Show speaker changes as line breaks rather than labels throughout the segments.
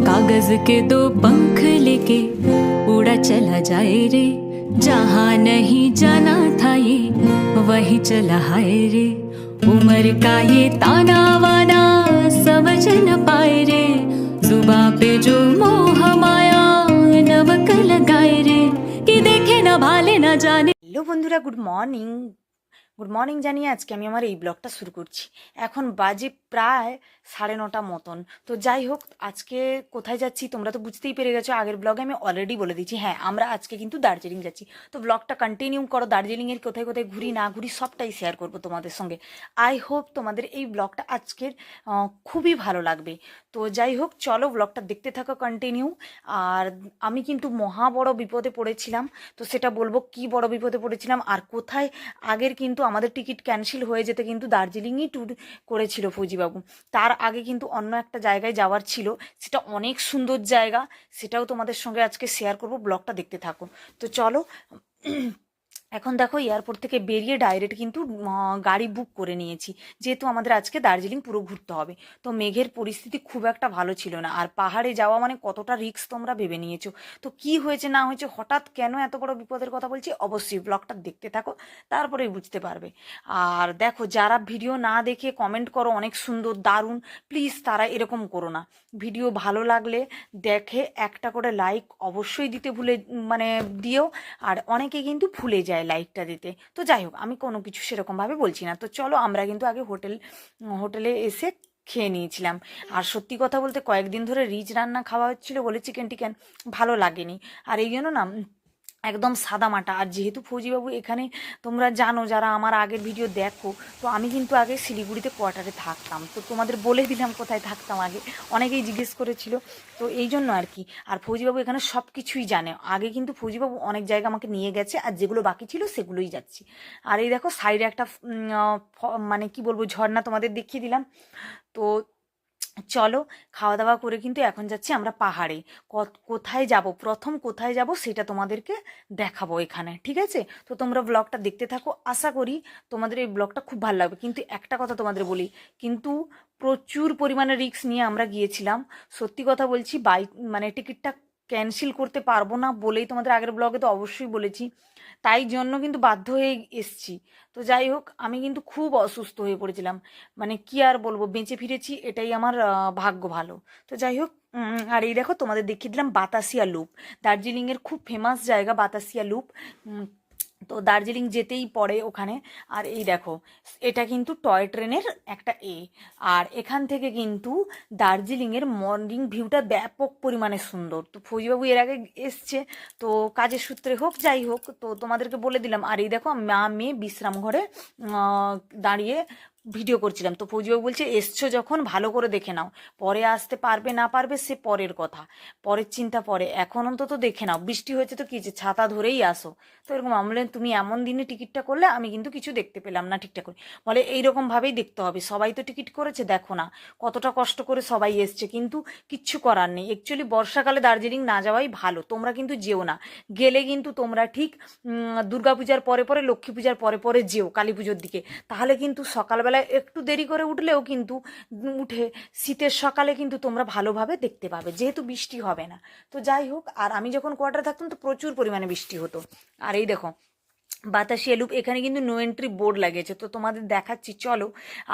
कागज के दो पंख लेके उड़ा चला जाए रे जहाँ नहीं जाना था ये वही चला हाय रे उम्र का ये ताना वाना समझ न पाए रे जुबा पे जो मोह माया नमक लगाए रे कि देखे न भाले न जाने
হ্যালো বন্ধুরা গুড মর্নিং গুড মর্নিং জানিয়ে আজকে আমি আমার এই ব্লগটা শুরু করছি এখন বাজে প্রায় সাড়ে নটা মতন। তো যাই হোক, আজকে কোথায় যাচ্ছি তোমরা তো বুঝতেই পেরে গেছো, আগের ব্লগে আমি অলরেডি বলে দিচ্ছি হ্যাঁ আমরা আজকে কিন্তু দার্জিলিং যাচ্ছি। তো ব্লগটা কন্টিনিউ করো, দার্জিলিংয়ের কোথায় কোথায় ঘুরি, না ঘুরি, সবটাই শেয়ার করব তোমাদের সঙ্গে। আই হোপ তোমাদের এই ব্লগটা আজকের খুবই ভালো লাগবে। তো যাই হোক, চলো ব্লগটা দেখতে থাকো কন্টিনিউ আর আমি কিন্তু মহা বড় বিপদে পড়েছিলাম, তো সেটা বলব কি বড় বিপদে পড়েছিলাম। আর কোথায় আগের কিন্তু আমাদের টিকিট ক্যান্সেল হয়ে যেতে কিন্তু দার্জিলিংই ট্যুর করেছিল ফৌজিবাবু। তার আগে কিন্তু অন্য একটা জায়গায় যাওয়ার ছিল। সেটা অনেক সুন্দর জায়গা। সেটাও তোমাদের সঙ্গে আজকে শেয়ার করব। ব্লগটা দেখতে থাকুন তো চলো এখন দেখো এয়ারপোর্ট থেকে বেরিয়ে ডাইরেক্ট কিন্তু গাড়ি বুক করে নিয়েছি। যেহেতু আমাদের আজকে দার্জিলিং পুরো ঘুরতে হবে। তো মেঘের পরিস্থিতি খুব একটা ভালো ছিল না। আর পাহাড়ে যাওয়া মানে কতটা রিস্ক তোমরা ভেবে নিয়েছো? তো কি হয়েছে, না হয়েছে, হঠাৎ কেন এত বড় বিপদের কথা বলছি? অবশ্যই ব্লগটা দেখতে থাকো, তারপরেই বুঝতে পারবে। আর দেখো, যারা ভিডিও না দেখে কমেন্ট করো, অনেক সুন্দর, দারুণ প্লিজ তারা এরকম করো না। ভিডিও ভালো লাগলে দেখে একটা করে লাইক অবশ্যই দিতে ভুলে মানে দিও। আর অনেকে কিন্তু ভুলে যায়। লাইকটা দিতে। তো যাই হোক, আমি কোনো কিছু সেরকমভাবে বলছি না। তো চলো, আমরা কিন্তু আগে হোটেল, হোটেলে এসে খেয়ে নিয়েছিলাম। আর সত্যি কথা বলতে কয়েকদিন ধরে রিচ রান্না খাওয়া হচ্ছিল বলে চিকেন টিকেন ভালো লাগেনি। আর এই জন্য না একদম সাদা মাটা আর যেহেতু ফৌজিবাবু এখানে, তোমরা জানো যারা আমার আগের ভিডিও দেখো, তো আমি কিন্তু আগে শিলিগুড়িতে কোয়ার্টারে থাকতাম। তো তোমাদের বলে দিলাম কোথায় থাকতাম আগে। অনেকেই জিজ্ঞেস করেছিল। তো এই জন্য আর কি। আর ফৌজিবাবু এখানে সব কিছুই জানে। আগে কিন্তু ফৌজিবাবু অনেক জায়গা আমাকে নিয়ে গেছে, আর যেগুলো বাকি ছিল সেগুলোই যাচ্ছি। আর এই দেখো, সাইডে একটা মানে কি বলব, ঝর্ণা তোমাদের দেখিয়ে দিলাম। তো চলো খাওয়া দাওয়া করে কিন্তু এখন যাচ্ছি আমরা পাহাড়ে। কোথায় যাব? প্রথম কোথায় যাব সেটা তোমাদেরকে দেখাবো এখানে, ঠিক আছে? তো তোমরা ব্লগটা দেখতে থাকো। আশা করি তোমাদের এই ব্লগটা খুব ভালো লাগবে। কিন্তু একটা কথা তোমাদের বলি, কিন্তু প্রচুর পরিমাণে রিস্ক নিয়ে আমরা গিয়েছিলাম। সত্যি কথা বলছি বাইক মানে টিকিটটা ক্যান্সেল করতে পারব না বলেই তোমাদের আগের ব্লগে তো অবশ্যই বলেছি। তাই জন্য কিন্তু বাধ্য হয়ে এসছি। তো যাই হোক, আমি কিন্তু খুব অসুস্থ হয়ে পড়েছিলাম। মানে কি আর বলব, বেঁচে ফিরেছি, এটাই আমার ভাগ্য ভালো। তো যাই হোক আর এই দেখো তোমাদের দেখিয়ে দিলাম বাতাসিয়া লুপ। দার্জিলিংয়ের খুব ফেমাস জায়গা বাতাসিয়া লুপ। তো দার্জিলিং যেতেই পড়ে ওখানে। আর এই দেখো, এটা কিন্তু টয় ট্রেনের একটা এ। আর এখান থেকে কিন্তু দার্জিলিংয়ের মর্নিং ভিউটা ব্যাপক পরিমাণে সুন্দর। তো ফৌজিবাবু এর আগে এসছে, তো কাজের সূত্রে হোক, যাই হোক, তো তোমাদেরকে বলে দিলাম। আর এই দেখো, মা মেয়ে বিশ্রাম ঘরে দাঁড়িয়ে ভিডিও করছিলাম। তো ফৌজিবাবু বলছে এসছো যখন ভালো করে দেখে নাও। পরে আসতে পারবে না পারবে সে পরের কথা। পরের চিন্তা পরে। এখন অন্তত দেখে নাও। বৃষ্টি হয়েছে তো কি যে ছাতা ধরেই আসো। তো এরকম আমি বললাম, তুমি এমন দিনে টিকিটটা করলে আমি কিন্তু কিছু দেখতে পেলাম না ঠিকঠাক করে। বলে এইরকমভাবেই দেখতে হবে। সবাই তো টিকিট করেছে দেখো না। কতটা কষ্ট করে সবাই এসছে কিন্তু কিচ্ছু করার নেই। অ্যাকচুয়ালি বর্ষাকালে দার্জিলিং না যাওয়াই ভালো। তোমরা কিন্তু যেও না। গেলে কিন্তু তোমরা ঠিক দুর্গাপূজার পরে পরে লক্ষ্মী পূজার পরে পরে যেও কালী পুজোর দিকে। তাহলে কিন্তু সকালবেলায় একটু দেরি করে উঠলেও কিন্তু উঠে শীতের সকালে কিন্তু তোমরা ভালোভাবে দেখতে পাবে, যেহেতু বৃষ্টি হবে না। তো যাই হোক, আর আমি যখন কোয়ার্টারে থাকতাম তো প্রচুর পরিমাণে বৃষ্টি হতো। আর এই দেখো বাতাসিয়া এলুপ এখানে কিন্তু নো এন্ট্রি বোর্ড লাগিয়েছে। তো তোমাদের দেখাচ্ছি, চলো।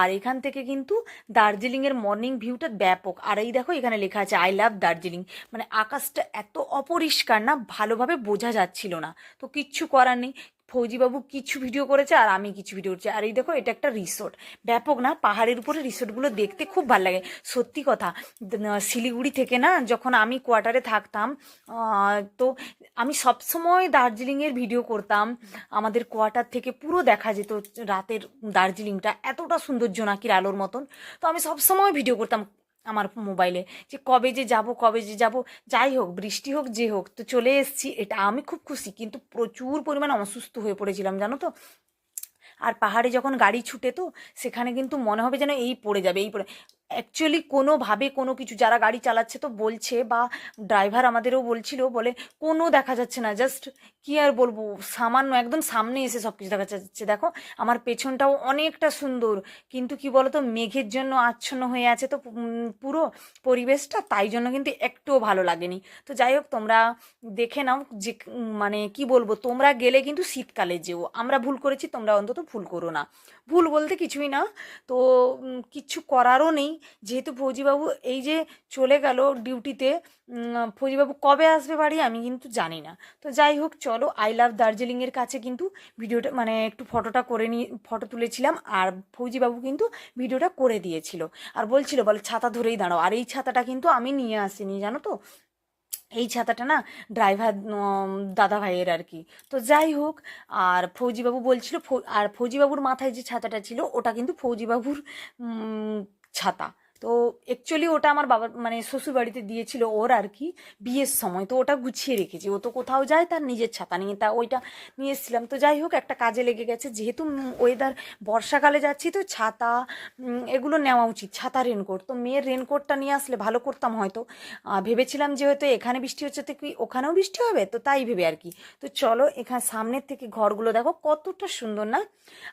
আর এখান থেকে কিন্তু দার্জিলিংয়ের মর্নিং ভিউটা ব্যাপক। আর এই দেখো, এখানে লেখা আছে আই লাভ দার্জিলিং মানে আকাশটা এত অপরিষ্কার না, ভালোভাবে বোঝা যাচ্ছিল না। তো কিচ্ছু করার নেই ফৌজিবাবু কিছু ভিডিও করেছে আর আমি কিছু ভিডিও করেছি। আর এই দেখো, এটা একটা রিসোর্ট ব্যাপক না, পাহাড়ের উপরে রিসোর্টগুলো দেখতে খুব ভালো লাগে। সত্যি কথা শিলিগুড়ি থেকে না, যখন আমি কোয়ার্টারে থাকতাম তো আমি সবসময় দার্জিলিংয়ের ভিডিও করতাম। আমাদের কোয়ার্টার থেকে পুরো দেখা যেত রাতের দার্জিলিংটা। এতটা সুন্দর নাকির আলোর মতন। তো আমি সবসময় ভিডিও করতাম। আমার মোবাইলে যে কবে যে যাব, কবে যে যাব, যাই হোক, বৃষ্টি হোক, যে হোক, তো চলে এসেছি, এটা আমি খুব খুশি। কিন্তু প্রচুর পরিমাণে অসুস্থ হয়ে পড়েছিলাম, জানো তো? আর পাহাড়ে যখন গাড়ি ছুটে তো, সেখানে কিন্তু মনে হবে যেন এই পড়ে যাবে, এই পড়ে অ্যাকচুয়ালি কোনোভাবে কোনো কিছু, যারা গাড়ি চালাচ্ছে তো বলছে বা ড্রাইভার আমাদেরও বলছিল বলে কোনো দেখা যাচ্ছে না। জাস্ট কি আর বলব, সামান্য একদম সামনে এসে সব কিছু দেখা যাচ্ছে। দেখো, আমার পেছনটাও অনেকটা সুন্দর, কিন্তু কি বলতো, মেঘের জন্য আচ্ছন্ন হয়ে আছে তো পুরো পরিবেশটা, তাই জন্য কিন্তু একটুও ভালো লাগেনি। তো যাই হোক, তোমরা দেখে নাও যে মানে কি বলব, তোমরা গেলে কিন্তু শীতকালে যেও। আমরা ভুল করেছি, তোমরা অন্তত ভুল করো না। ভুল বলতে কিছুই না। তো কিচ্ছু করারও নেই। যেহেতু ফৌজিবাবু এই যে চলে গেল ডিউটিতে ফৌজিবাবু কবে আসবে বাড়ি আমি কিন্তু জানি না। তো যাই হোক, চলো আই লাভ দার্জিলিংয়ের কাছে কিন্তু ভিডিওটা মানে একটু ফটোটা করে নিয়ে ফটো তুলেছিলাম আর ফৌজিবাবু কিন্তু ভিডিওটা করে দিয়েছিল। আর বলছিল, বলে, ছাতা ধরেই দাঁড়াও। আর এই ছাতাটা কিন্তু আমি নিয়ে আসিনি, জানো তো? এই ছাতাটা না ড্রাইভার দাদা ভাইয়ের আর কি। তো যাই হোক, আর ফৌজিবাবু বলছিল আর ফৌজিবাবুর মাথায় যে ছাতাটা ছিল, ওটা কিন্তু ফৌজিবাবুর উম, ছাতা তো অ্যাকচুয়ালি ওটা আমার বাবা মানে শ্বশুর বাড়িতে দিয়েছিল ওর আর কি বিয়ের সময়। তো ওটা গুছিয়ে রেখেছি। ও তো কোথাও যায়, তার নিজের ছাতা নিয়ে, তা ওইটা নিয়ে এসেছিলাম। তো যাই হোক, একটা কাজে লেগে গেছে। যেহেতু ওয়েদার বর্ষাকালে যাচ্ছি, তো ছাতা এগুলো নেওয়া উচিত। ছাতা রেনকোট তো মেয়ের রেনকোটটা নিয়ে আসলে ভালো করতাম হয়তো। ভেবেছিলাম যে হয়তো এখানে বৃষ্টি হচ্ছে, তো কি ওখানেও বৃষ্টি হবে? তো তাই ভেবে আর কি। তো চলো, এখানে সামনের থেকে ঘরগুলো দেখো, কতটা সুন্দর না?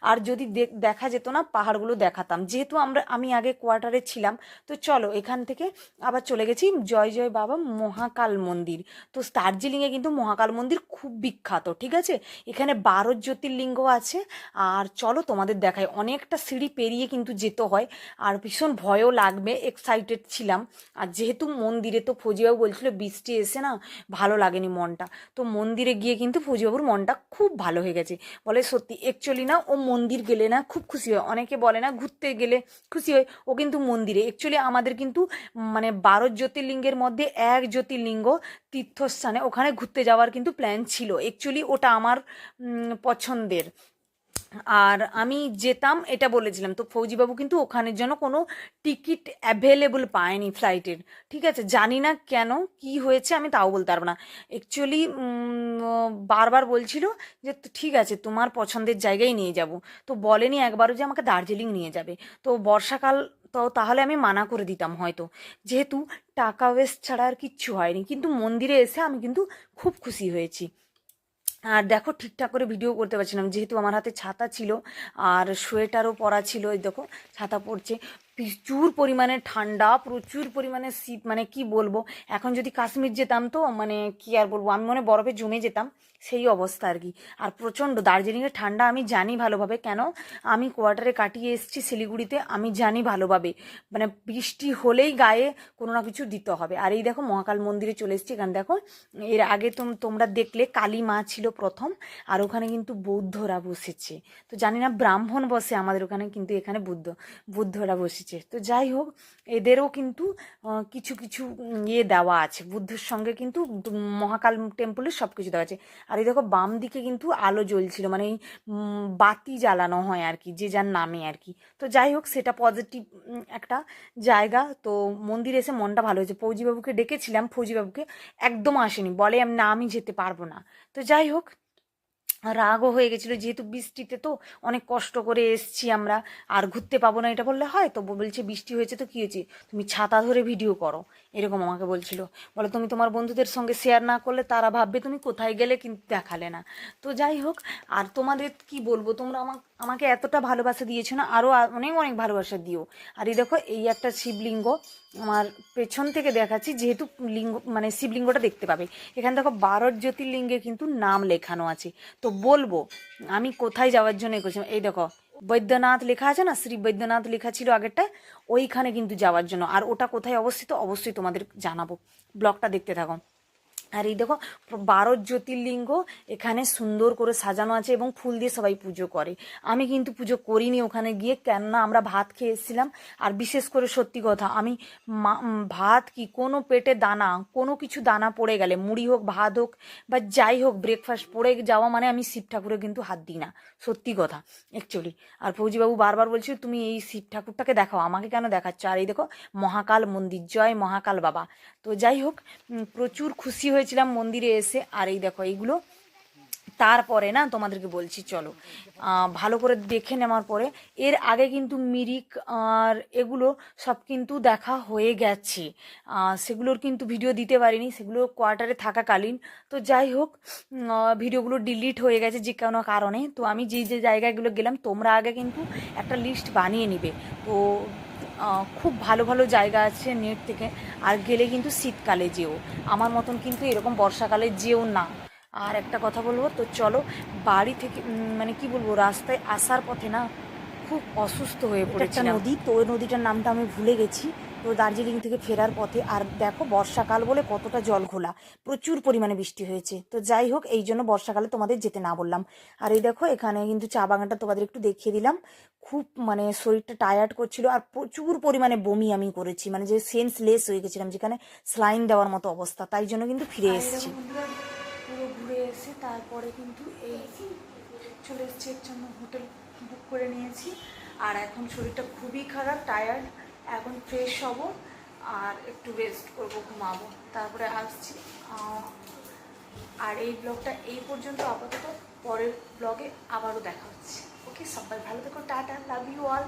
আর যদি দেখা যেত না, পাহাড়গুলো দেখাতাম। যেহেতু আমরা, আমি আগে কোয়ার্টারে ছিলাম তো চলো, এখান থেকে আবার চলে গেছি জয় জয় বাবা মহাকাল মন্দির। তো দার্জিলিংয়ে কিন্তু মহাকাল মন্দির খুব বিখ্যাত, ঠিক আছে? এখানে বারো জ্যোতির্লিঙ্গ আছে। আর চলো তোমাদের দেখায় অনেকটা সিঁড়ি পেরিয়ে কিন্তু যেতে হয়। আর ভীষণ ভয়ও লাগবে এক্সাইটেড ছিলাম। আর যেহেতু মন্দিরে তো ফৌজিবাবু বলছিল বৃষ্টি এসে না ভালো লাগেনি মনটা। তো মন্দিরে গিয়ে কিন্তু ফৌজিবাবুর মনটা খুব ভালো হয়ে গেছে। বলে সত্যি অ্যাকচুয়ালি না ও মন্দির গেলে না খুব খুশি হয়। অনেকে বলে না ঘুরতে গেলে খুশি হয়। ও কিন্তু মন্দিরে অ্যাকচুয়ালি আমাদের কিন্তু মানে বারো জ্যোতির্লিঙ্গের মধ্যে এক জ্যোতির্লিঙ্গ তীর্থস্থানে ওখানে ঘুরতে যাওয়ার কিন্তু প্ল্যান ছিল। অ্যাকচুয়ালি ওটা আমার পছন্দের। আর আমি যেতাম, এটা বলেছিলাম, তো ফৌজিবাবু কিন্তু ওখানের জন্য কোনো টিকিট অ্যাভেলেবল পায়নি ফ্লাইটের ঠিক আছে, জানি না কেন, কি হয়েছে আমি তাও বলতে পারব না। অ্যাকচুয়ালি বারবার বলছিল যে, ঠিক আছে, তোমার পছন্দের জায়গায় নিয়ে যাব। তো বলেনি একবারও যে আমাকে দার্জিলিং নিয়ে যাবে। তো বর্ষাকাল, তো তাহলে আমি মানা করে দিতাম হয়তো। যেহেতু টাকা ওয়েস্ট ছাড়া আর কিচ্ছু হয়নি, কিন্তু মন্দিরে এসে আমি কিন্তু খুব খুশি হয়েছি। আর দেখো ঠিকঠাক করে ভিডিও করতে পারছিলাম। যেহেতু আমার হাতে ছাতা ছিল, আর সোয়েটারও পরা ছিল, এই দেখো, ছাতা পড়ছে প্রচুর পরিমাণে ঠান্ডা, প্রচুর পরিমাণে শীত মানে কি বলব? এখন যদি কাশ্মীর যেতাম তো মানে কি আর বলব? আমি মনে বরফে জমে যেতাম, সেই অবস্থা আর কি। আর প্রচণ্ড দার্জিলিংয়ের ঠান্ডা আমি জানি ভালোভাবে। কেন? আমি কোয়ার্টারে কাটিয়ে এসেছি শিলিগুড়িতে, আমি জানি ভালোভাবে। মানে বৃষ্টি হলেই গায়ে কোনো না কিছু দিতে হবে। আর এই দেখো মহাকাল মন্দিরে চলে এসেছি। এখানে দেখো, এর আগে তোম, তোমরা দেখলে কালী মা ছিল প্রথম, আর ওখানে কিন্তু বৌদ্ধরা বসেছে। তো জানি না ব্রাহ্মণ বসে আমাদের ওখানে, কিন্তু এখানে বুদ্ধ, বুদ্ধরা বসেছে। তো যাই হোক, এদেরও কিন্তু কিছু কিছু ইয়ে দেওয়া আছে। বুদ্ধের সঙ্গে কিন্তু মহাকাল টেম্পলের সব কিছু দেওয়া আছে। আর এই দেখো, বাম দিকে কিন্তু আলো জ্বলছিল মানে এই বাতি জ্বালানো হয় আর কি, যে যার নামে আর কি। তো যাই হোক, সেটা পজিটিভ একটা জায়গা। তো মন্দিরে এসে মনটা ভালো হয়েছে। ফৌজিবাবুকে ডেকেছিলাম, ফৌজিবাবুকে, একদম আসেনি। বলে, "আম- না, আমি যেতে পারব না। তো যাই হোক রাগও হয়ে গেছিল, যেহেতু বৃষ্টিতে তো অনেক কষ্ট করে এসছি আমরা, আর ঘুরতে পাবো না এটা বললে হয়? তো বলছে, বৃষ্টি হয়েছে তো কী হয়েছে? তুমি ছাতা ধরে ভিডিও করো। এরকম আমাকে বলছিল। বলে, তুমি তোমার বন্ধুদের সঙ্গে শেয়ার না করলে তারা ভাববে তুমি কোথায় গেলে কিন্তু দেখালে না। তো যাই হোক, আর তোমাদের কি বলব, তোমরা আমাকে আমাকে এতটা ভালোবাসা দিয়েছ না আরও অনেক অনেক ভালোবাসা দিও। আর এই দেখো, এই একটা শিবলিঙ্গ আমার পেছন থেকে দেখাচ্ছি, যেহেতু লিঙ্গ মানে শিবলিঙ্গটা দেখতে পাবে। এখানে দেখো, বারোর জ্যোতির্লিঙ্গে কিন্তু নাম লেখানো আছে। তো বলব, আমি কোথায় যাওয়ার জন্য করছিলাম এই দেখো, বৈদ্যনাথ লেখা আছে না? শ্রী বৈদ্যনাথ লেখা ছিল আগেরটা, ওইখানে কিন্তু যাওয়ার জন্য। আর ওটা কোথায় অবস্থিত? অবশ্যই তোমাদের জানাব। ব্লগটা দেখতে থাকো। আর এই দেখো বারো জ্যোতির্লিঙ্গ এখানে সুন্দর করে সাজানো আছে এবং ফুল দিয়ে সবাই পুজো করে। আমি কিন্তু পুজো করিনি ওখানে গিয়ে, কেননা আমরা ভাত খেয়ে এসেছিলাম। আর বিশেষ করে সত্যি কথা, আমি ভাত কি, কোনো পেটে দানা, কোনো কিছু দানা পড়ে গেলে, মুড়ি হোক, ভাত হোক, বা যাই হোক ব্রেকফাস্ট পড়ে যাওয়া মানে আমি শিব ঠাকুরে কিন্তু হাত দিই না, সত্যি কথা অ্যাকচুয়ালি আর ফৌজিবাবু বারবার বলছিল, তুমি এই শিব ঠাকুরটাকে দেখাও, আমাকে কেন দেখাচ্ছ? আর এই দেখো, মহাকাল মন্দির, জয় মহাকাল বাবা। তো যাই হোক প্রচুর খুশি হয়েছিলাম মন্দিরে এসে, আর এই দেখো এইগুলো। তারপরে না তোমাদেরকে বলছি, চলো। ভালো করে দেখে নেওয়ার পরে, এর আগে কিন্তু মিরিক আর এগুলো সব কিন্তু দেখা হয়ে গেছে। সেগুলোর কিন্তু ভিডিও দিতে পারিনি, সেগুলো কোয়ার্টারে থাকাকালীন। তো যাই হোক ভিডিওগুলো ডিলিট হয়ে গেছে যে কোনো কারণে। তো আমি যে যে জায়গাগুলো গেলাম, তোমরা আগে কিন্তু একটা লিস্ট বানিয়ে নিবে। তো খুব ভালো ভালো জায়গা আছে নেট থেকে। আর গেলে কিন্তু শীতকালে যেও। আমার মতন কিন্তু এরকম বর্ষাকালে যেও না। আর একটা কথা বলব তো চলো বাড়ি থেকে মানে কি বলব রাস্তায় আসার পথে না খুব অসুস্থ হয়ে পড়েছে
নদী তো ওই নদীটার নামটা আমি ভুলে গেছি। তো দার্জিলিং থেকে ফেরার পথে আর দেখো বর্ষাকাল বলে কতটা জল ঘোলা প্রচুর পরিমাণে বৃষ্টি হয়েছে। তো যাই হোক এই জন্য বর্ষাকালে তোমাদের যেতে না বললাম। আর এই দেখো এখানে কিন্তু চা বাগানটা তোমাদের একটু দেখিয়ে দিলাম। খুব মানে শরীরটা টায়ার্ড করছিল আর প্রচুর পরিমাণে বমি আমি করেছি। মানে যে সেন্সলেস হয়ে গেছিলাম যেখানে স্লাইন দেওয়ার মতো অবস্থা তাই জন্য কিন্তু ফিরে এসেছি।
পুরো ঘুরে এসে তারপরে কিন্তু এই চলে এসেছি এর জন্য হোটেল বুক করে নিয়েছি। আর এখন শরীরটা খুবই খারাপ টায়ার্ড এখন ফ্রেশ হব আর একটু রেস্ট করব, ঘুমাবো। তারপরে আসছি। আর এই ব্লগটা এই পর্যন্ত আপাতত পরের ব্লগে আবারও দেখা হচ্ছে। ওকে সবাই ভালো থেকো, টাটা লাভ ইউ অল